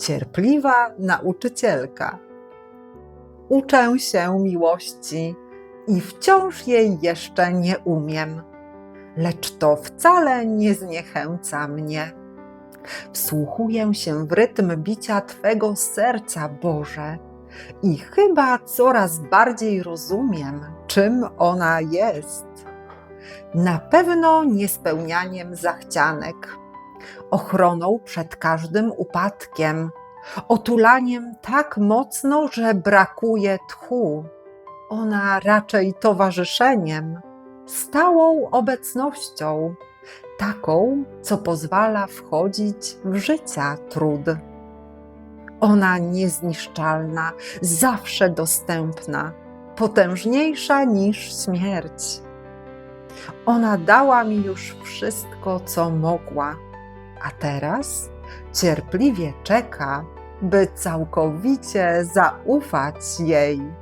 cierpliwa nauczycielka. Uczę się miłości i wciąż jej jeszcze nie umiem, lecz to wcale nie zniechęca mnie. Wsłuchuję się w rytm bicia Twego serca, Boże, i chyba coraz bardziej rozumiem, czym ona jest. Na pewno niespełnianiem zachcianek, ochroną przed każdym upadkiem, otulaniem tak mocno, że brakuje tchu. Ona raczej towarzyszeniem, stałą obecnością, taką, co pozwala wchodzić w życia trud. Ona niezniszczalna, zawsze dostępna, potężniejsza niż śmierć. Ona dała mi już wszystko, co mogła, a teraz cierpliwie czeka, by całkowicie zaufać jej.